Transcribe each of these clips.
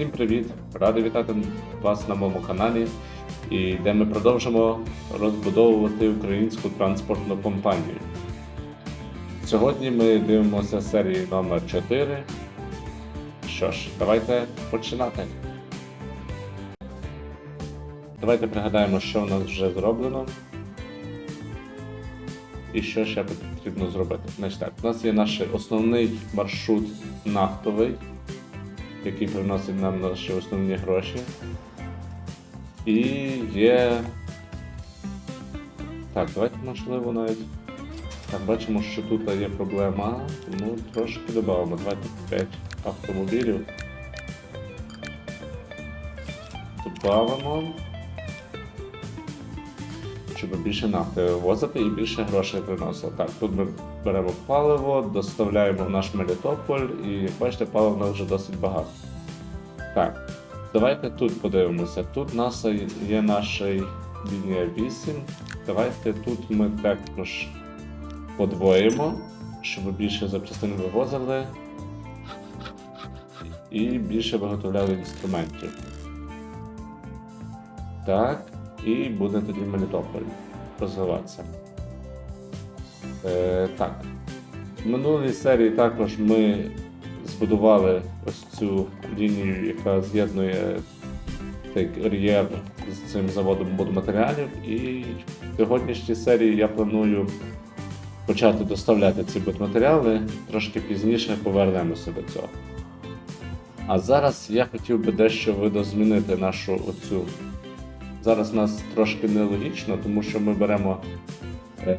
Всім привіт! Радий вітати вас на моєму каналі, і де ми продовжимо розбудовувати українську транспортну компанію. Сьогодні ми дивимося серії номер 4. Що ж, давайте починати. Давайте пригадаємо, що в нас вже зроблено. І що ще потрібно зробити. Значить так, у нас є наш основний маршрут нафтовий, який приносить нам наші основні гроші. І є. Так, давайте можливо навіть. Так, бачимо, що тут є проблема, тому трошки додамо. Давайте 5 автомобілів. Добавимо. Щоб більше нафти вивозити і більше грошей приносило. Так, тут ми беремо паливо, доставляємо в наш Мелітополь і як бачите, палива вже досить багато. Так, давайте тут подивимося. Тут нас є наша лінія 8. Давайте тут ми також подвоїмо, щоб більше запчастин вивозили і більше виготовляли інструментів. Так, і буде тоді Мелітополь розвиватися. Е, так. В минулій серії також ми збудували ось цю лінію, яка з'єднує кар'єр з цим заводом будматеріалів. І в сьогоднішній серії я планую почати доставляти ці будматеріали, трошки пізніше повернемося до цього. А зараз я хотів би дещо видозмінити нашу оцю. Зараз нас трошки нелогічно, тому що ми беремо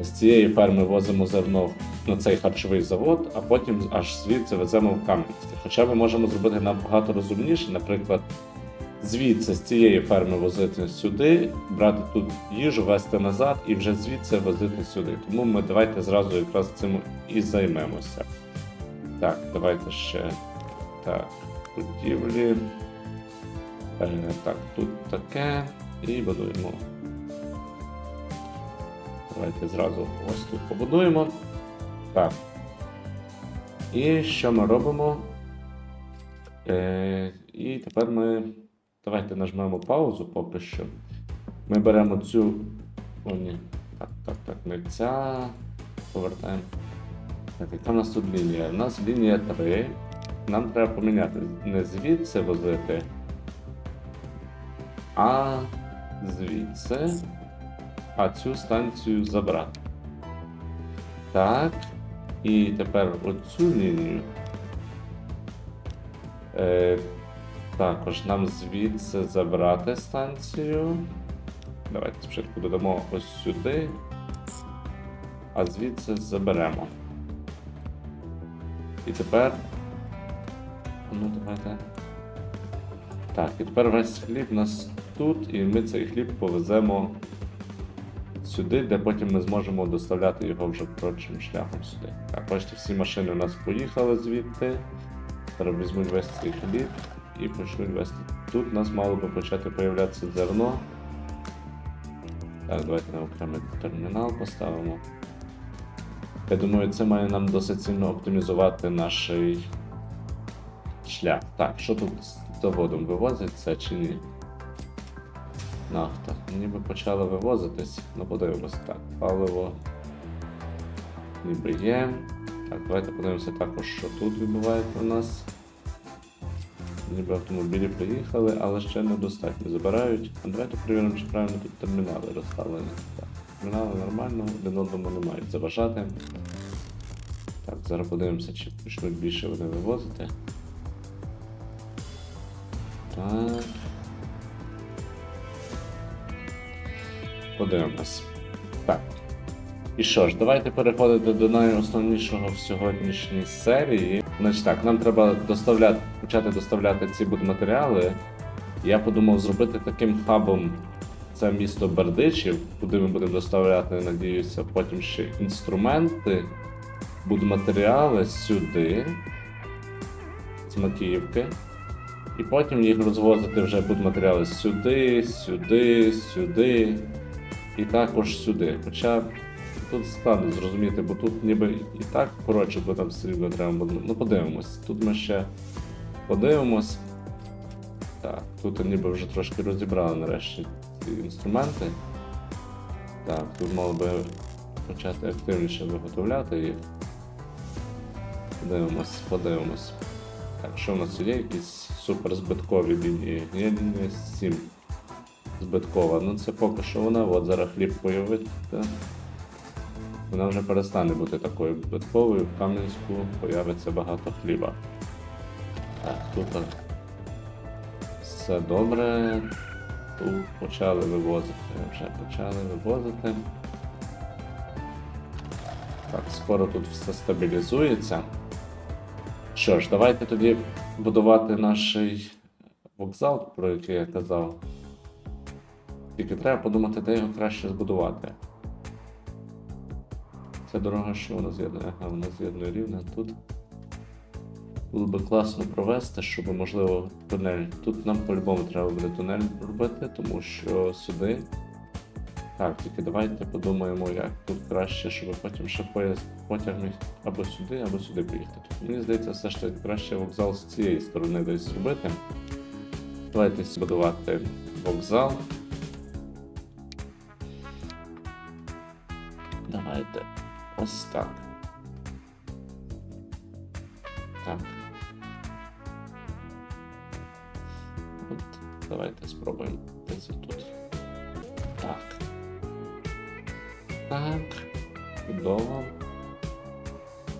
з цієї ферми возимо зерно на цей харчовий завод, а потім аж звідси веземо в Кам'янське. Хоча ми можемо зробити набагато розумніше, наприклад, звідси з цієї ферми возити сюди, брати тут їжу, везти назад і вже звідси возити сюди. Тому ми давайте зразу якраз цим і займемося. Так, давайте ще так, будівлі. Е, Так, тут таке. І будуємо. Давайте зразу ось тут побудуємо. Так. І що ми робимо? Е, І тепер ми. Давайте нажмемо паузу поки що. Ми беремо цю. О, ні. Так, так, так, не ця. Повертаємо. Так, яка в нас тут лінія? У нас лінія 3. Нам треба поміняти. Не звідси возити, а звідси. А цю станцію забрати. Так. І тепер оцю лінію. Е, також нам звідси забрати станцію. Давайте спочатку додамо ось сюди. А звідси заберемо. І тепер. Ну, давайте. Так, і тепер весь хліб у нас тут, і ми цей хліб повеземо сюди, де потім ми зможемо доставляти його вже коротшим шляхом сюди. Так, бачите, всі машини у нас поїхали звідти. Зараз візьмуть весь цей хліб і почнуть вести. Тут у нас мало би почати появлятися зерно. Так, давайте на окремий термінал поставимо. Я думаю, це має нам досить сильно оптимізувати наш шлях. Так, що тут з заводом вивозиться чи ні? Нафта. Ніби почала вивозитись, ну подивимось. Так, паливо. Ніби є. Так, давайте подивимося також, що тут відбувається у нас. Ніби автомобілі приїхали, але ще недостатньо забирають. А давайте перевіримо, чи правильно тут термінали розставлені. Так, термінали нормально, один одному не мають заважати. Так, зараз подивимося, чи почнуть більше вони вивозити. Так. Подивимось. Так. І що ж, давайте переходити до найосновнішого в сьогоднішній серії. Значить так, нам треба доставляти, почати доставляти ці будматеріали. Я подумав зробити таким хабом це місто Бердичів, куди ми будемо доставляти, надіюся, потім ще інструменти, будматеріали сюди, з Макіївки. І потім їх розвозити вже будматеріали сюди, сюди, сюди і також сюди. Хоча тут складно зрозуміти, бо тут ніби і так коротше, бо там все рівно треба буде. Ну подивимось. Тут ми ще подивимось. Так, тут ніби вже трошки розібрали нарешті ці інструменти. Так, тут мало би почати активніше виготовляти їх. Подивимось, подивимось. Так, що в нас є? Якісь суперзбиткові лінії. Є лінія 7 збиткова. Ну це поки що вона, от зараз хліб появиться. Вона вже перестане бути такою збитковою, в Кам'янську появиться багато хліба. Так, тут все добре. Тут почали вивозити, вже почали вивозити. Так, скоро тут все стабілізується. Що ж, давайте тоді будувати наш вокзал, про який я казав. Тільки треба подумати, де його краще збудувати. Ця дорога, що вона з'єднує? Ага, вона з'єднує рівне тут. Було би класно провести, щоб можливо тунель. Тут нам по-любому треба буде тунель робити, тому що сюди. Так, тільки давайте подумаємо, як тут краще, щоб потім ще поїзд потяг міг або сюди, або сюди поїхати. Тобто, мені здається, все ж таки краще вокзал з цієї сторони десь зробити. Давайте збудувати вокзал. Давайте ось так. Так. От, давайте спробуємо десь тут. Так. Так. Чудово.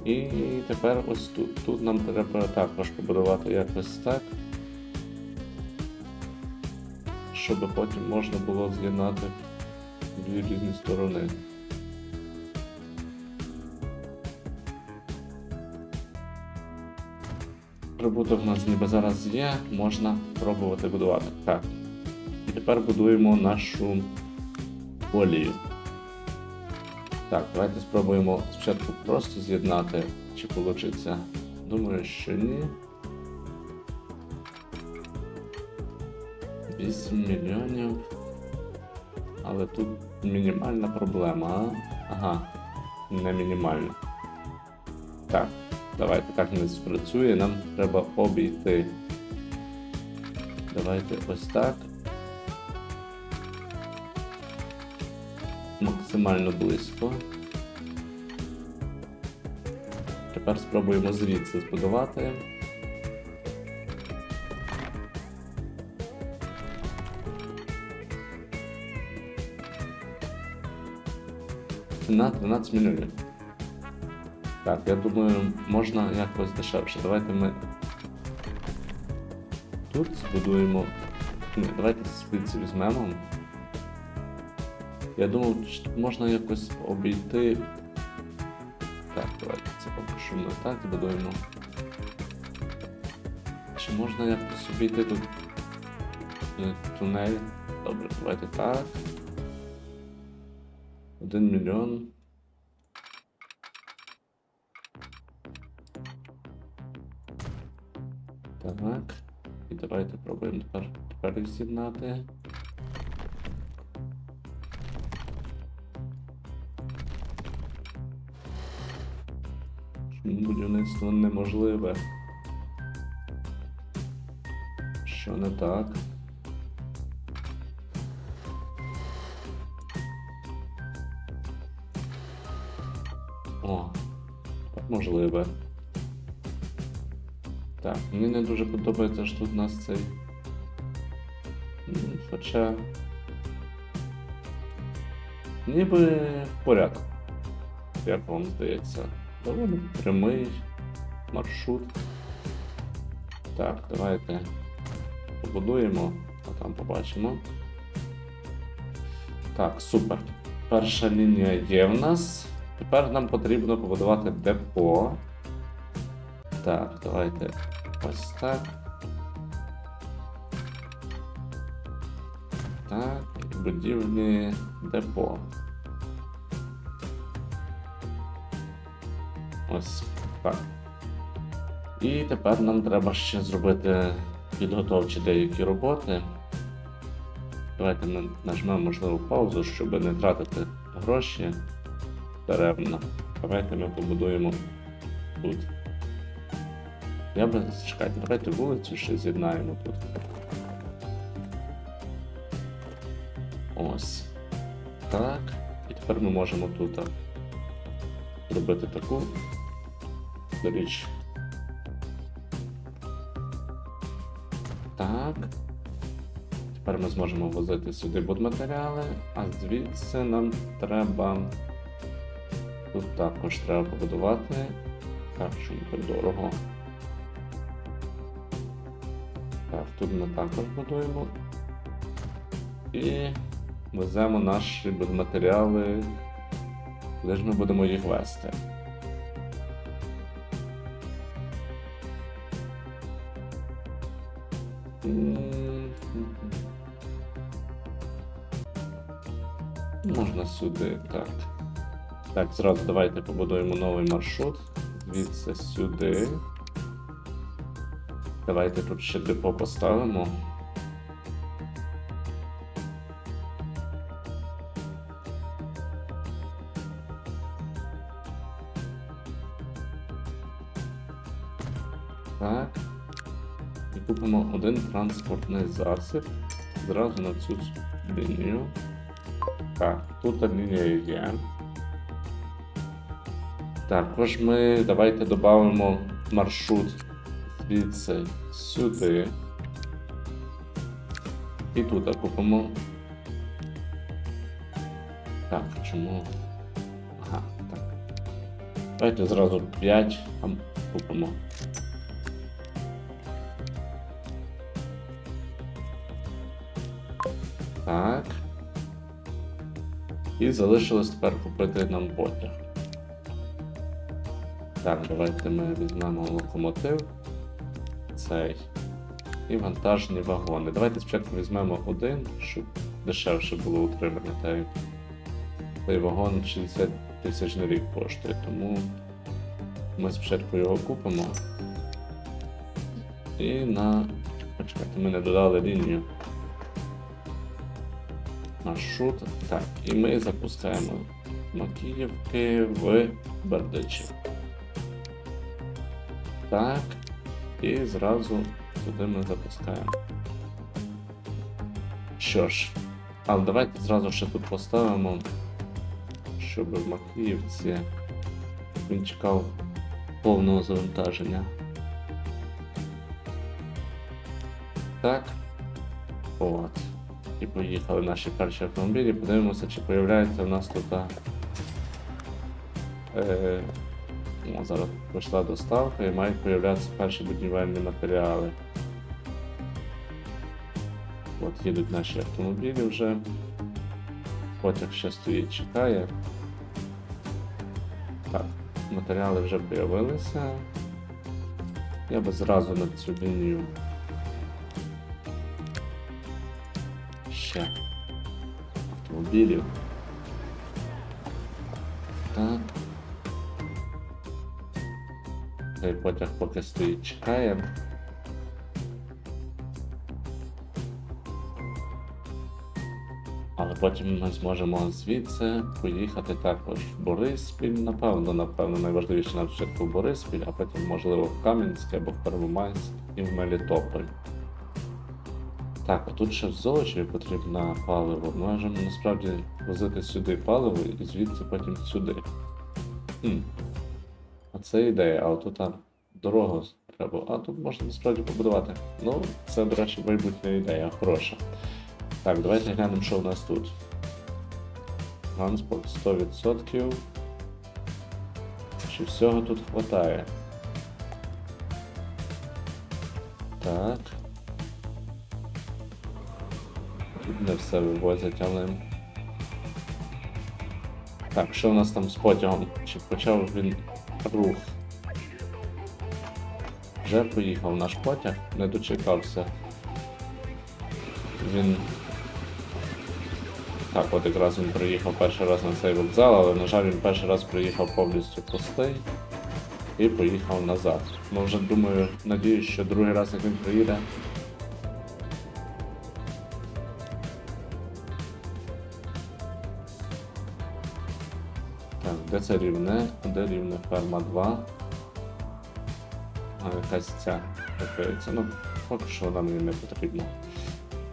І тепер ось тут. Тут нам треба також побудувати якось так. Щоб потім можна було з'єднати дві різні сторони. Прибуток у нас ніби зараз є, можна пробувати будувати. Так. І тепер будуємо нашу колію. Так, давайте спробуємо спочатку просто з'єднати, чи вийде. Думаю, що ні. 8 мільйонів. Але тут мінімальна проблема, а? Ага, не мінімальна. Так, давайте так не спрацює, нам треба обійти. Давайте ось так. Максимально близько. Тепер спробуємо звідси збудувати. На 13 мільйонів. Так, я думаю, можна якось дешевше. Давайте ми тут збудуємо. Ні, давайте звідси візьмемо. Я думав, можна якось обійти. Так, давайте це поки що ми так збудуємо. Чи можна якось обійти тут е, тунель? Добре, давайте так. Один мільйон. Так. І давайте пробуємо тепер, тепер. Будівництво неможливе. Що не так? О, можливе. Так, мені не дуже подобається, що тут у нас цей. Хоча. Ніби в порядку. Як вам здається. Доволі прямий маршрут. Так, давайте побудуємо, а там побачимо. Так, супер. Перша лінія є в нас. Тепер нам потрібно побудувати депо. Так, давайте ось так. Так, будівлі депо. Ось так. І тепер нам треба ще зробити підготовчі деякі роботи. Давайте ми нажмемо можливо паузу, щоб не тратити гроші даремно. Давайте ми побудуємо тут. Я би чекайте, давайте вулицю ще з'єднаємо тут. Ось. Так. І тепер ми можемо тут зробити таку річ. Так. Тепер ми зможемо возити сюди будматеріали, а звідси нам треба. Тут також треба побудувати. Так, що не дорого. Так, тут ми також будуємо. І веземо наші будматеріали. Куди ж ми будемо їх вести? Можна сюди, так. Так, зразу давайте побудуємо новий маршрут. Звідси сюди. Давайте тут ще депо поставимо. Так. І купимо один транспортний засіб зразу на цю лінію. Так, тут лінія є. Також ми давайте додамо маршрут звідси сюди. І тут купимо. Так, чому? Ага, так. Давайте зразу 5 там купимо. Так. І залишилось тепер купити нам потяг. Так, давайте ми візьмемо локомотив. Цей. І вантажні вагони. Давайте спочатку візьмемо один, щоб дешевше було утримання. Та цей вагон 60 тисяч на рік коштує, тому ми спочатку його купимо. І на. Почекайте, ми не додали лінію. Маршрут. Так, і ми запускаємо Макіївки в Бердичів. Так. І зразу туди ми запускаємо. Що ж, але давайте зразу ще тут поставимо, щоб в Макіївці він чекав повного завантаження. Так. От. І поїхали наші перші автомобілі. Подивимося, чи появляється в нас тут. Е, Ну, зараз пройшла доставка і мають появлятися перші будівельні матеріали. От їдуть наші автомобілі вже. Потяг ще стоїть, чекає. Так, матеріали вже появилися. Я би зразу на цю лінію. Ще автомобілів. Так. Цей потяг поки стоїть, чекає. Але потім ми зможемо звідси поїхати також в Бориспіль, напевно, напевно, найважливіше на початку в Бориспіль, а потім, можливо, в Кам'янськ або в Первомайськ і в Мелітополь. Так, а тут ще в Золочеві потрібно паливо. Ми можемо насправді возити сюди паливо і звідси потім сюди. Хм. Це ідея, а отут там дорогу треба. А тут можна насправді побудувати. Ну, це, до речі, майбутня ідея, хороша. Так, давайте глянемо, що у нас тут. Транспорт 100%. Чи всього тут хватає? Так. Тут не все вивозять, але. Так, що у нас там з потягом? Чи почав він рух? Вже поїхав наш потяг, не дочекався. Він. Так, от якраз він приїхав перший раз на цей вокзал, але, на жаль, він перший раз приїхав повністю пустий і поїхав назад. Ну вже думаю, надіюсь, що другий раз, як він приїде. Це рівне? Де рівне ферма 2? А якась ця відкриється. Ну, поки що вона мені не потрібна.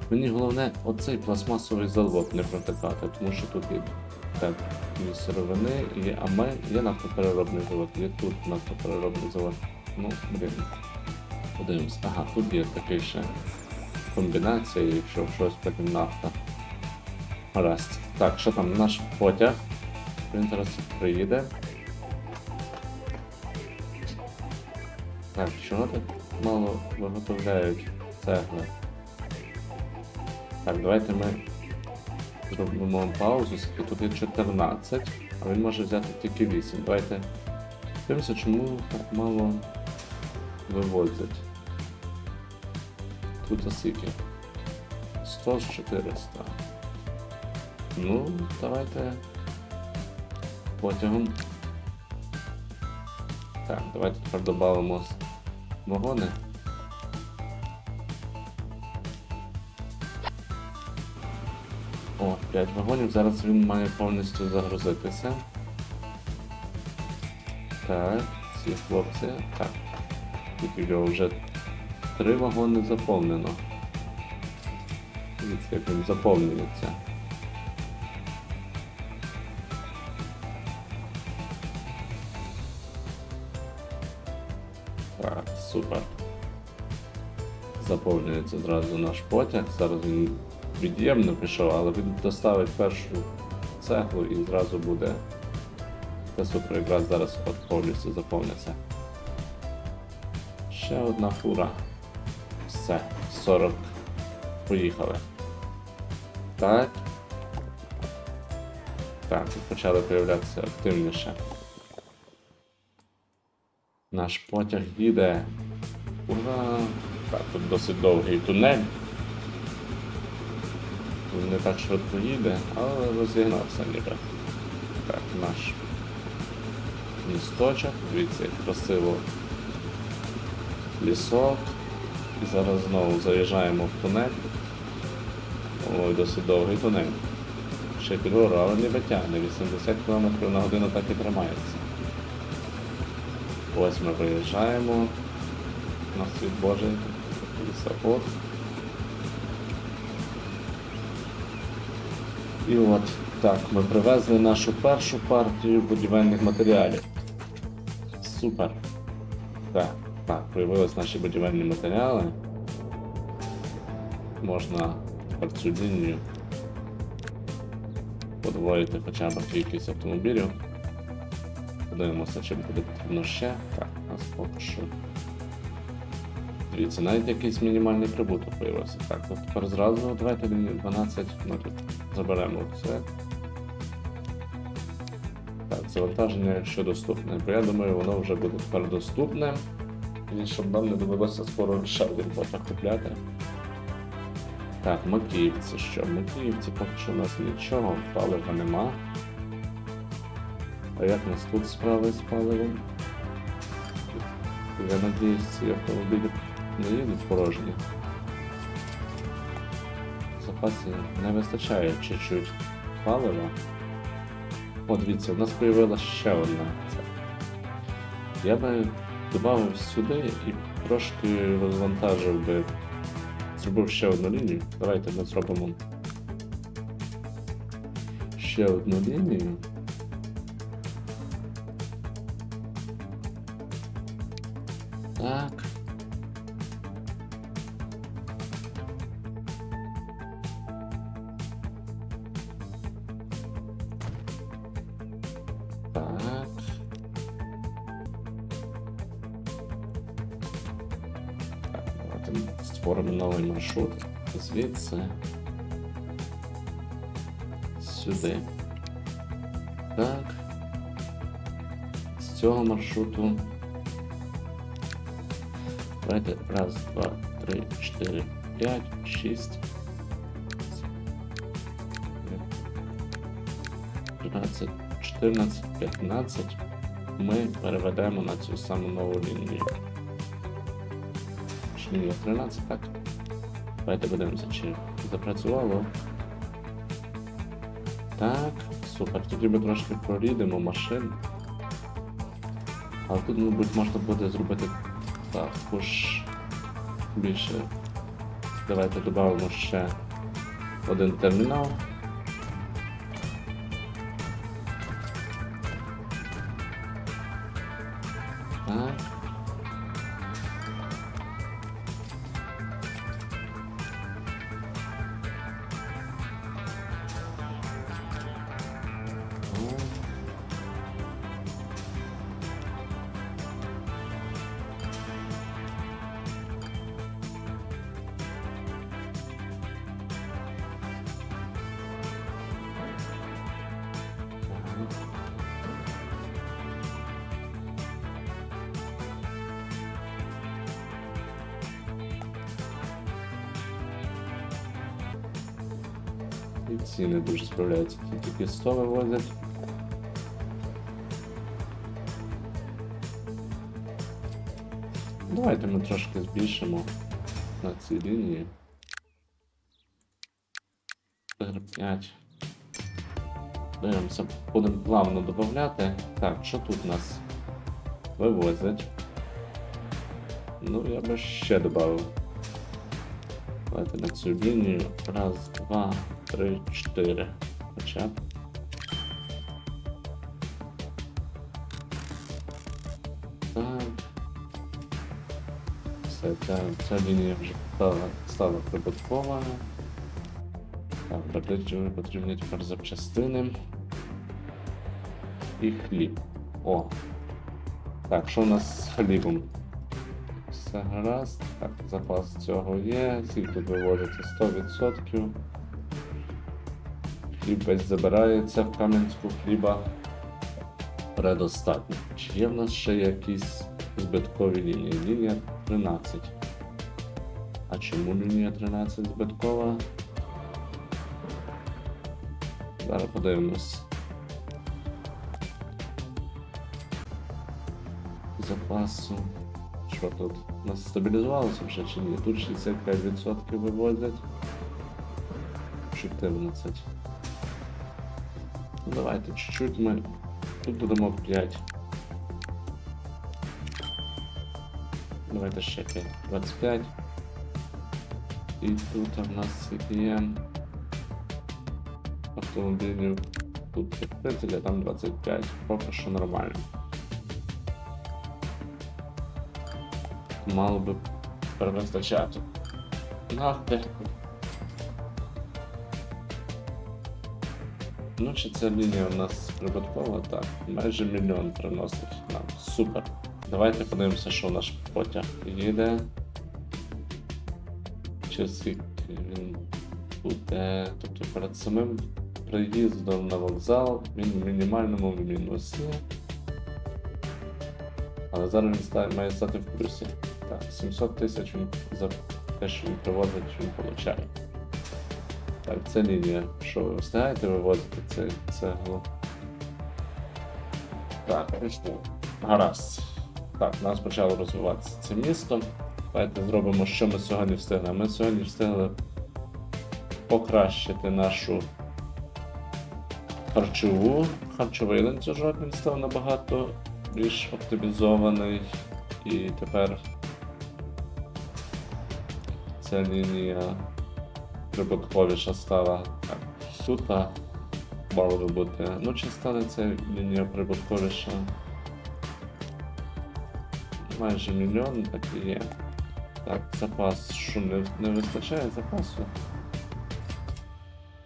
Мені головне оцей пластмасовий завод не протикати, тому що тут є теплі сировини, є АМЕ, є нафтопереробний завод, є тут нафтопереробний завод. Ну, блін. Подивимось. Ага, тут є такий ще комбінація, якщо щось потім нафта. Гаразд. Так, що там наш потяг? Він приїде. Так, чого так мало виготовляють цегли? Так, давайте ми зробимо паузу, скільки тут є 14, а він може взяти тільки 8. Давайте дивимося, чому так мало вивозять. Тут а скільки? 100 з 400. Ну, давайте потягом. Так, давайте тепер додамо вагони. О, 5 вагонів, зараз він має повністю загрузитися. Так, ці хлопці. Так. Тут його вже три вагони заповнено. Дивіться, як він заповнюється. Заповнюється зразу наш потяг. Зараз він від'ємно пішов, але він доставить першу цеглу і зразу буде. Це супер, якраз зараз повністю заповниться. Ще одна фура. Все, 40. Поїхали. Так. Так, тут почали появлятися активніше. Наш потяг їде. Ура! Так, тут досить довгий тунель. Він не так швидко їде, але розігнався ніби. Так, наш місточок. Дивіться, як красиво лісок. І зараз знову заїжджаємо в тунель. Ой, досить довгий тунель. Ще під гору, але не витягне. 80 км на годину так і тримається. Ось ми виїжджаємо на світ Божий лісоход. І от так, ми привезли нашу першу партію будівельних матеріалів. Супер. Так, так, появились наші будівельні матеріали. Можна тепер цю лінію подвоїти хоча б кількість автомобілів. Подивимося, чи буде потрібно ще. Так, у нас поки що. Дивіться, навіть якийсь мінімальний прибуток появився. Так, от тепер зразу давайте лінію 12 ми тут заберемо це. Так, завантаження, якщо доступне, бо я думаю, воно вже буде тепер доступне. І щоб нам не довелося скоро ще один потяг купляти. Так, Макіївці що? Макіївці поки що у нас нічого, палива нема. А як у нас тут справи з паливом? Я надіюсь, ці автомобілі не їдуть порожні. Запасів не вистачає чуть-чуть палива. О, дивіться, у нас з'явилася ще одна. Я би додав сюди і трошки розвантажив би. Зробив ще одну лінію. Давайте ми зробимо ще одну лінію. Створимо новий маршрут. Звідси. Сюди. Так. З цього маршруту. Давайте раз, два, три, чотири, п'ять, шість. 13, 14, 15 ми переведемо на цю саму нову лінію. Лінія 13, так? Давайте подивимося, чи запрацювало. Так, супер. Тоді ми трошки прорідемо машин. Але тут, мабуть, можна буде зробити також більше Давайте додамо ще один термінал. І ці не дуже справляються, тільки пісто вивозять. Давайте ми трошки збільшимо на цій лінії. 5. Дивимося, будемо плавно додати. Так, що тут нас вивозять? Ну, я би ще додав. Давайте на цю лінію. Раз, два, три, чотири. Хоча б. Так. Все, ця, ця лінія вже стала, стала прибуткова. Так, практично потрібні тепер запчастини. І хліб. О. Так, що у нас з хлібом? Все гаразд. Так, запас цього є. Скільки тут виводиться 100%. Хліб весь забирається в Кам'янську хліба. Предостатньо. Чи є в нас ще якісь збиткові лінії? Лінія 13. А чому лінія 13 збиткова? Зараз подивимось. Запасу. Що тут? У нас стабілізувалося вже чи ні? Тут 65% вивозять. 14. Ну давайте чуть-чуть ми. Тут додамо 5. Давайте ще 5. 25. І тут в нас є автомобілів. Тут є 30, а там 25. Поки що нормально. Мало би перевистачати. Нахуй. Ну, чи ця лінія у нас прибуткова? Так, майже мільйон приносить нам. Супер. Давайте подивимося, що наш потяг їде. Чи скільки він буде. Тобто перед самим приїздом на вокзал він в мінімальному мінусі. Але зараз він має стати в плюсі. Так, 700 тисяч він за те, що він привозить, він получає. Так, це лінія. Що ви встигаєте вивозити це, цеглу? Так, пішло. Гаразд. Так, у нас почало розвиватися це місто. Давайте зробимо, що ми сьогодні встигли. Ми сьогодні встигли покращити нашу харчову. Харчовий ланцюжок він став набагато більш оптимізований. І тепер ця лінія прибутковіша стала. Так, тут мало би бути. Ну, чи стане ця лінія прибутковіша? Майже мільйон, так і є. Так, запас. Що не, не вистачає запасу?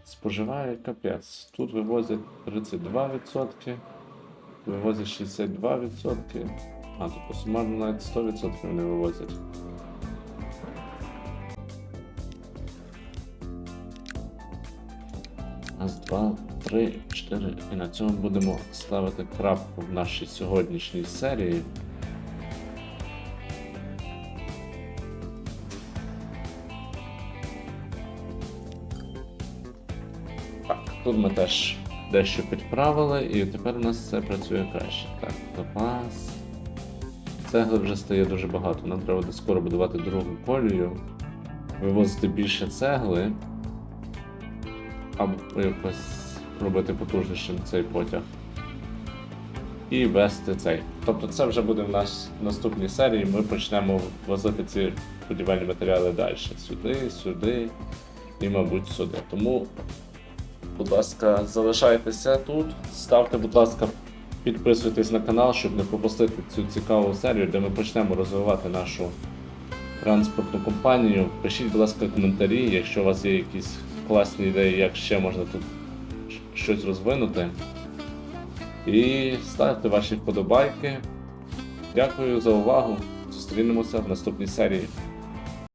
Споживає капець. Тут вивозять 32%, вивозять 62%. А, тобто сумарно навіть 100% не вивозять. Два, три, чотири. І на цьому будемо ставити крапку в нашій сьогоднішній серії. Так, тут ми теж дещо підправили, і тепер у нас все працює краще. Так, запас. Цегли вже стає дуже багато. Нам треба скоро будувати другу колію, вивозити більше цегли, або якось робити потужнішим цей потяг. І вести цей. Тобто це вже буде в нас наступній серії. Ми почнемо возити ці будівельні матеріали далі. Сюди, сюди і, мабуть, сюди. Тому, будь ласка, залишайтеся тут. Ставте, будь ласка, підписуйтесь на канал, щоб не пропустити цю цікаву серію, де ми почнемо розвивати нашу транспортну компанію. Пишіть, будь ласка, коментарі, якщо у вас є якісь класні ідеї, як ще можна тут щось розвинути. І ставте ваші вподобайки. Дякую за увагу. Зустрінемося в наступній серії.